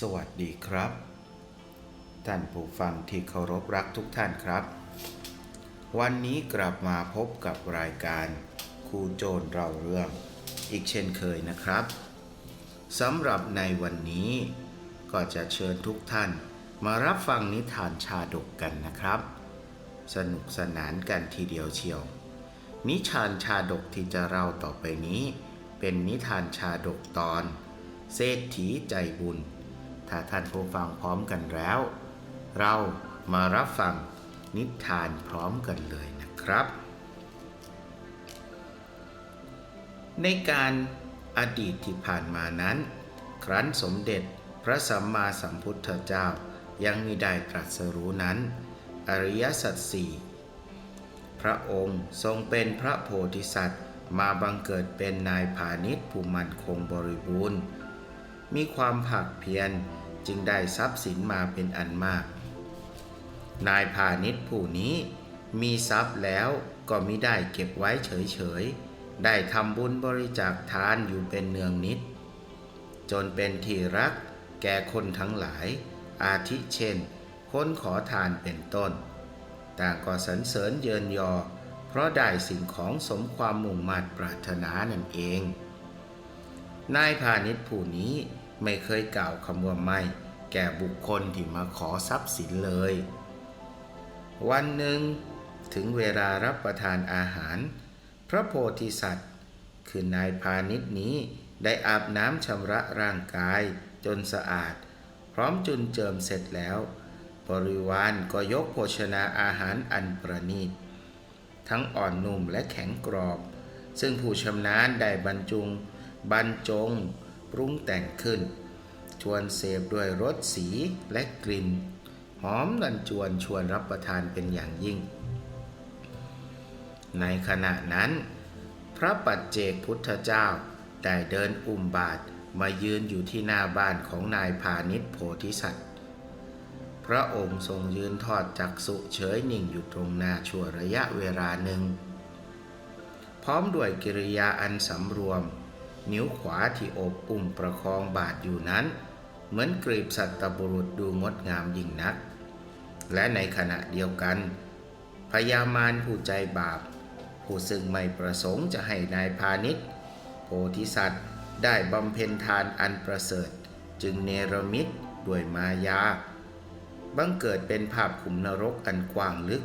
สวัสดีครับ ท่านผู้ฟังที่เคารพรักทุกท่านครับ วันนี้กลับมาพบกับรายการครูโจรเราเรื่อง อีกเช่นเคยนะครับสำหรับในวันนี้ ก็จะเชิญทุกท่านมารับฟังนิทานชาดกกันนะครับ สนุกสนานกันทีเดียวเชียว นิทานชาดกที่จะเล่าต่อไปนี้ เป็นนิทานชาดกตอน เศรษฐีใจบุญ ถ้าท่านผู้ฟังพร้อมกันแล้ว เรามารับฟังนิทานพร้อมกันเลยนะครับ ในการอดีตที่ผ่านมานั้น ครั้นสมเด็จพระสัมมาสัมพุทธเจ้ายังมิได้ตรัสรู้นั้น อริยสัจสี่พระองค์ทรงเป็นพระโพธิสัตว์มาบังเกิดเป็นนายพาณิชย์ผู้มั่นคงบริบูรณ์ มีความผักเพียร จึงได้ทรัพย์สินมาเป็นอันมาก นายพาณิชย์ผู้นี้มีทรัพย์แล้วก็มิได้เก็บไว้เฉยๆ ได้ทำบุญบริจาคทานอยู่เป็นเนืองนิด จนเป็นที่รักแก่คนทั้งหลาย อาทิเช่น คนขอทานเป็นต้น ต่างก็สรรเสริญเยินยอ เพราะได้สิ่งของสมความมุ่งมั่นปรารถนานั่นเอง นายพาณิชย์ผู้นี้ ไม่เคยกล่าวคำว่าไม่ แก่บุคคลที่มาขอทรัพย์สินเลย วันหนึ่งถึงเวลารับประทานอาหาร พระโพธิสัตว์ คือนายพาณิชนี้ได้อาบน้ำชำระร่างกายจนสะอาด พร้อมจุนเจิมเสร็จแล้ว บริวารก็ยกโภชนาอาหารอันประณีต ทั้งอ่อนนุ่มและแข็งกรอบ ซึ่งผู้ชำนาญได้บรรจุงบรรจง ปรุงแต่งขึ้น ชวนเสพด้วยรสสีและกลิ่น หอมนันจวนชวนรับประทานเป็นอย่างยิ่ง ในขณะนั้น พระปัจเจกพุทธเจ้าได้เดินอุ้มบาทมายืนอยู่ที่หน้าบ้านของนายพาณิชโพธิสัตว์ พระองค์ทรงยืนทอดจักสุเฉยนิ่งอยู่ตรงหน้าชั่วระยะเวลาหนึ่ง พร้อมด้วยกิริยาอันสำรวม นิ้วขวาที่โอบอุ้มประคองบาทอยู่นั้น เหมือนกรีบสัตบุรุษดูงดงามยิ่งนัก และในขณะเดียวกันพญามารผู้ใจบาป ผู้ซึ่งไม่ประสงค์จะให้นายพาณิชย์โพธิสัตว์ได้บำเพ็ญทานอันประเสริฐ จึงเนรมิตด้วยมายา บังเกิดเป็นภาพขุมนรกอันกว้างลึก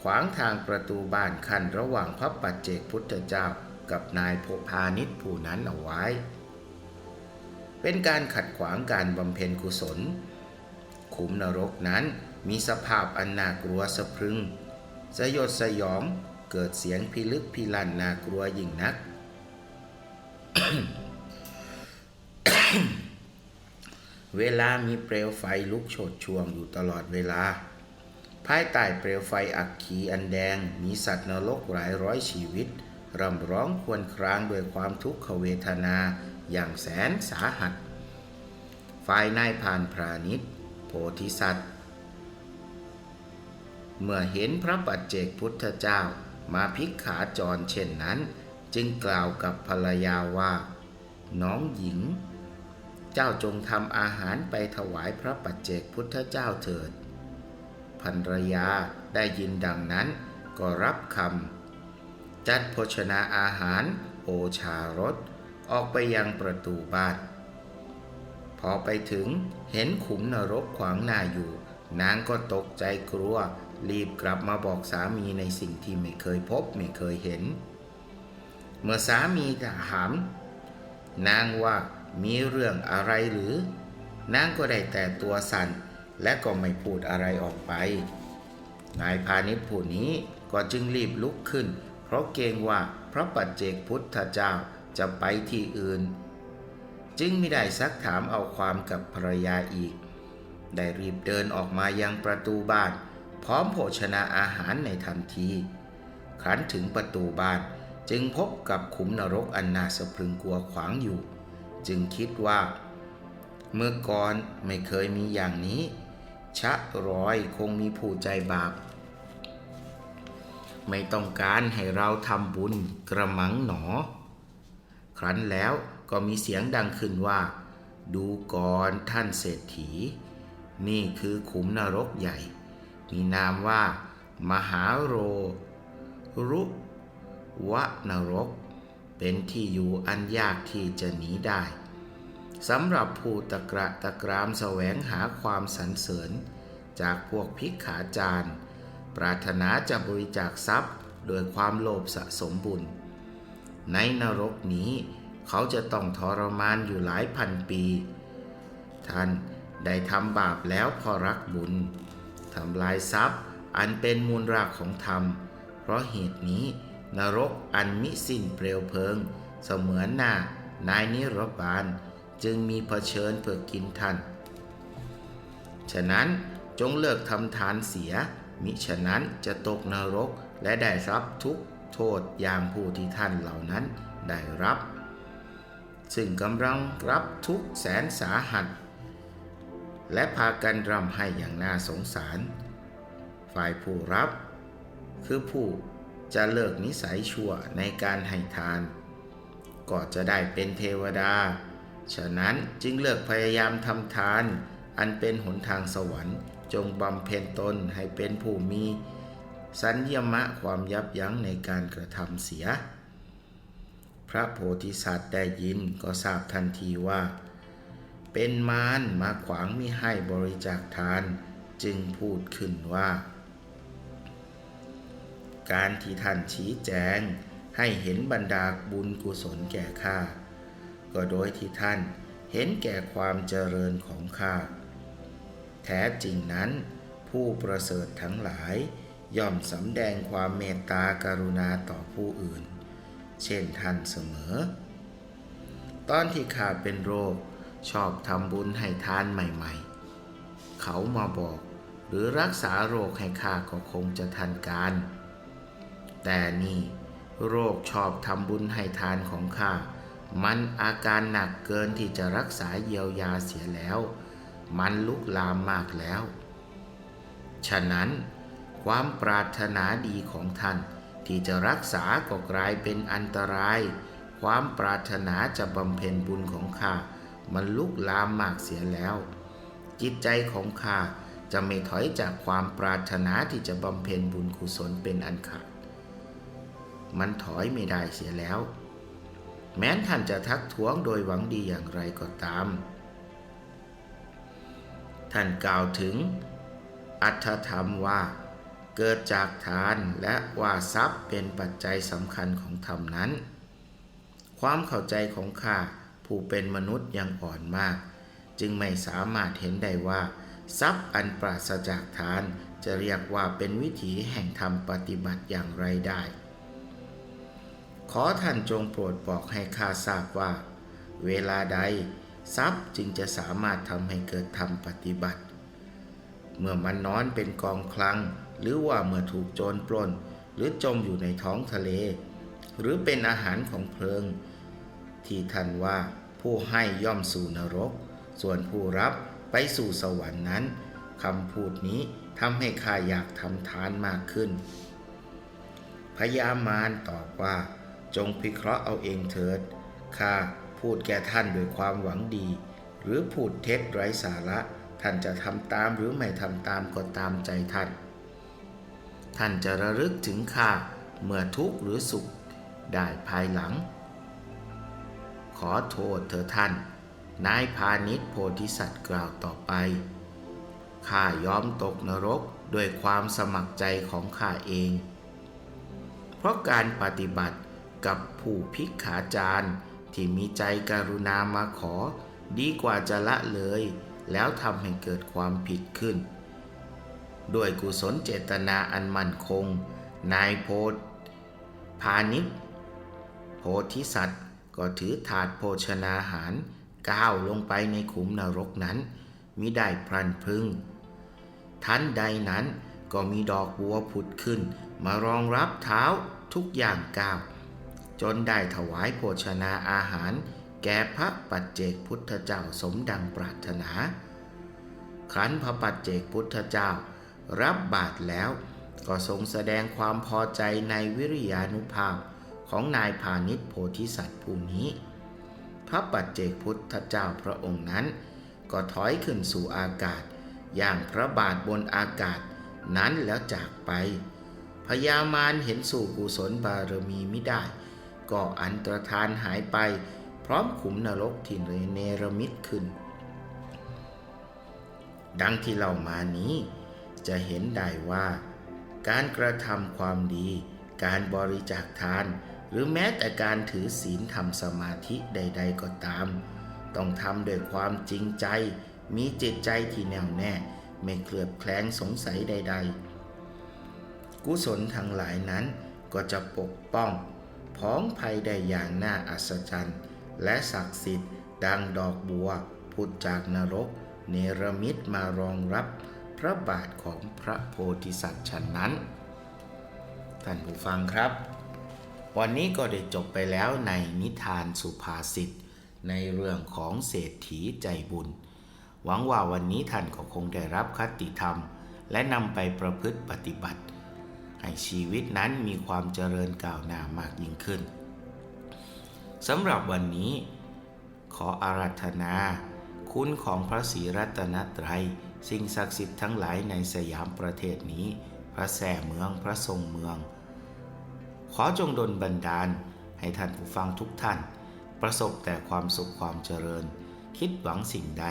ขวางทางประตูบ้านคันระหว่างพระปัจเจกพุทธเจ้า กับนายพพาณิชผู้นั้นเอาไว้ เป็นการขัดขวางการบำเพ็ญกุศล ขุมนรกนั้นมีสภาพอันน่ากลัวสะพรึง สยดสยองเกิดเสียงพิลึกพิลั่นน่ากลัวยิ่งนัก เวลามีเปลวไฟลุกโชดช่วงอยู่ตลอดเวลา ภายใต้เปลวไฟอักขีอันแดงมีสัตว์นรกหลายร้อยชีวิต รำร้องครวญครางด้วยความทุกขเวทนาอย่างแสนสาหัส ฝ่ายนายพานพราณิชย์โพธิสัตว์ เมื่อเห็นพระปัจเจกพุทธเจ้ามาพิกขาจรเช่นนั้น จึงกล่าวกับภรรยาว่า น้องหญิง เจ้าจงทำอาหารไปถวายพระปัจเจกพุทธเจ้าเถิดภรรยาได้ยินดังนั้นก็รับคำ จัดโภชนาอาหารโอชารสออกไปยังประตูบ้าน พอไปถึงเห็นขุมนรกขวางหน้าอยู่ นางก็ตกใจกลัว รีบกลับมาบอกสามีในสิ่งที่ไม่เคยพบไม่เคยเห็น เมื่อสามีถาม นางว่ามีเรื่องอะไรหรือ นางก็ได้แต่ตัวสั่นและก็ไม่พูดอะไรออกไป นายพาณิชย์ผู้นี้ก็จึงรีบลุกขึ้น เพราะเกรงว่าพระปัจเจกพุทธเจ้าจะไปที่อื่น จึงไม่ได้ซักถามเอาความกับภรรยาอีก ได้รีบเดินออกมายังประตูบ้าน พร้อมโภชนาอาหารในทันที ครั้นถึงประตูบ้านจึงพบกับขุมนรกอันน่าสะพรึงกลัวขวางอยู่ จึงคิดว่า เมื่อก่อนไม่เคยมีอย่างนี้ ชะร้อยคงมีผู้ใจบาป ไม่ต้องการให้เราทำบุญกระมังหนอ ครั้นแล้วก็มีเสียงดังขึ้นว่า ดูก่อนท่านเศรษฐี นี่คือขุมนรกใหญ่ มีนามว่า มหาโร รุวะนรก เป็นที่อยู่อันยากที่จะหนีได้สำหรับผู้ตะกระตะกรามแสวงหาความสรรเสริญ จากพวกพิกขาจารย์ ปรารถนาจะบริจาคทรัพย์ โดยความโลภสะสมบุญ ในนรกนี้เขาจะต้องทรมานอยู่หลายพันปี ท่านได้ทำบาปแล้วพอรักบุญทำลายทรัพย์อันเป็นมูลรากของธรรม เพราะเหตุนี้นรกอันมิสิ้นเปลวเพลิง เสมือนหน้านายนิรบาลจึงมีเผชิญเพื่อกินท่าน ฉะนั้นจงเลิกทำทานเสีย มิฉะนั้นจะตกนรกและได้รับทุกโทษอย่างผู้ที่ท่านเหล่านั้นได้รับ ซึ่งกำลังรับทุกแสนสาหัส และพากันรำให้อย่างน่าสงสาร ฝ่ายผู้รับ คือผู้จะเลิกนิสัยชั่วในการให้ทาน ก็จะได้เป็นเทวดา ฉะนั้นจึงเลิกพยายามทำทาน อันเป็นหนทางสวรรค์ จงบำเพ็ญตนให้เป็นผู้มี สัญญมะความยับยั้งในการกระทำเสีย พระโพธิสัตว์ได้ยินก็ทราบทันทีว่า เป็นมารมาขวางมิให้บริจาคทานจึงพูดขึ้นว่า การที่ท่านชี้แจงให้เห็นบรรดาบุญกุศลแก่ข้าก็โดยที่ท่านเห็นแก่ความเจริญของข้า แท้จริงนั้น ผู้ประเสริฐทั้งหลาย ย่อมสำแดงความเมตตากรุณาต่อผู้อื่น เช่นท่านเสมอ ตอนที่ข้าเป็นโรคชอบทำบุญให้ทานใหม่ๆ เขามาบอกหรือรักษาโรคให้ข้าก็คงจะทันการ แต่นี่โรคชอบทำบุญให้ทานของข้า มันอาการหนักเกินที่จะรักษาเยียวยาเสียแล้ว มันลุกลามมากแล้ว ฉะนั้น ความปรารถนาดีของท่านที่จะรักษาก็กลายเป็นอันตราย ความปรารถนาจะบำเพ็ญบุญของข้ามันลุกลามมากเสียแล้ว จิตใจของข้าจะไม่ถอยจากความปรารถนาที่จะบำเพ็ญบุญกุศลเป็นอันขาด มันถอยไม่ได้เสียแล้ว แม้นท่านจะทักท้วงโดยหวังดีอย่างไรก็ตาม ท่านกล่าวถึง อัตธรรมว่า เกิดจากทานและว่าทรัพย์เป็นปัจจัยสำคัญของธรรมนั้น ความเข้าใจของข้าผู้เป็นมนุษย์ยังอ่อนมาก จึงไม่สามารถเห็นได้ว่า ทรัพย์อันปราศจากทานจะเรียกว่าเป็นวิถีแห่งธรรมปฏิบัติอย่างไรได้ ขอท่านจงโปรดบอกให้ข้าทราบว่า เวลาใด ทรัพย์จึงจะสามารถทำให้เกิดธรรมปฏิบัติ เมื่อมันนอนเป็นกองคลัง หรือว่าเมื่อถูกโจรปล้น หรือจมอยู่ในท้องทะเล หรือเป็นอาหารของเพลิง ที่ท่านว่าผู้ให้ย่อมสู่นรก ส่วนผู้รับไปสู่สวรรค์นั้นคำพูดนี้ทำให้ข้าอยากทำทานมากขึ้น พญามารตอบว่า จงพิเคราะห์เอาเองเถิดข้า พูดแก่ท่านด้วยความหวังดี หรือพูดเท็จไร้สาระ ท่านจะทำตามหรือไม่ทำตามก็ตามใจท่าน ท่านจะระลึกถึงข้าเมื่อทุกข์หรือสุขได้ภายหลัง ขอโทษเธอท่าน นายพาณิชโพธิสัตว์กล่าวต่อไปข้ายอมตกนรกด้วยความสมัครใจของข้าเอง เพราะการปฏิบัติกับผู้พิกขาจารย์ ที่มีใจกรุณามาขอ ดีกว่าจะละเลย แล้วทำให้เกิดความผิดขึ้น ด้วยกุศลเจตนาอันมั่นคง นายโพธพาณิชโพธิสัตว์ก็ถือถาดโภชนาหารก้าวลงไปในขุมนรกนั้นมิได้พลันพึงทันใดนั้นก็มีดอกบัวผุดขึ้น มารองรับเท้าทุกอย่างก้าว จนได้ถวายโภชนาอาหาร แก่พระปัจเจกพุทธเจ้าสมดังปรารถนา ขันพระปัจเจกพุทธเจ้า รับบาตรแล้วก็ทรงแสดงความพอใจในวิริยานุภาพของนายพาณิชโพธิสัตว์ผู้นี้พพระปัจเจกพุทธเจ้าพระองค์นั้น ก็ถอยขึ้นสู่อากาศ อย่างพระบาทบนอากาศนั้นแล้วจากไปพญามารเห็นสู่กุศลบารมีไม่ได้ ก็อันตรธานหายไป พร้อมขุมนรกที่เนรมิตขึ้น ดังที่เรามานี้จะเห็นได้ว่า การกระทำความดี การบริจาคทาน หรือแม้แต่การถือศีลทำสมาธิใด ๆ ก็ตาม ต้องทำด้วยความจริงใจ มีจิตใจที่แน่วแน่ ไม่เคลือบแคลงสงสัยใด ๆ กุศลทั้งหลายนั้นก็จะปกป้อง พ้องภัยได้อย่างน่าอัศจรรย์ และศักดิ์สิทธิ์ ดังดอกบัวผุดจากนรก เนรมิตมารองรับพระบาทของพระโพธิสัตว์ฉะนั้น ท่านผู้ฟังครับ วันนี้ก็ได้จบไปแล้วในนิทานสุภาษิตในเรื่องของเศรษฐีใจบุญ หวังว่าวันนี้ท่านก็คงได้รับคติธรรม และนำไปประพฤติปฏิบัติ ให้ชีวิตนั้นมีความเจริญก้าวหน้ามากยิ่งขึ้นสำหรับวันนี้ ขออาราธนา คุณของพระศรีรัตนตรัย สิ่งศักดิ์สิทธิ์ทั้งหลายในสยามประเทศนี้ พระแส่เมืองพระทรงเมือง ขอจงดลบันดาลให้ท่านผู้ฟังทุกท่าน ประสบแต่ความสุขความเจริญ คิดหวังสิ่งใด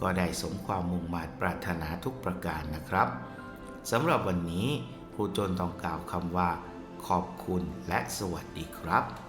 ก็ได้สมความมุ่งมา่ปรารถนาทุกประการนะครับสำหรับวันนี้ ผู้จนต้องกล่าวคำว่า ขอบคุณและสวัสดีครับ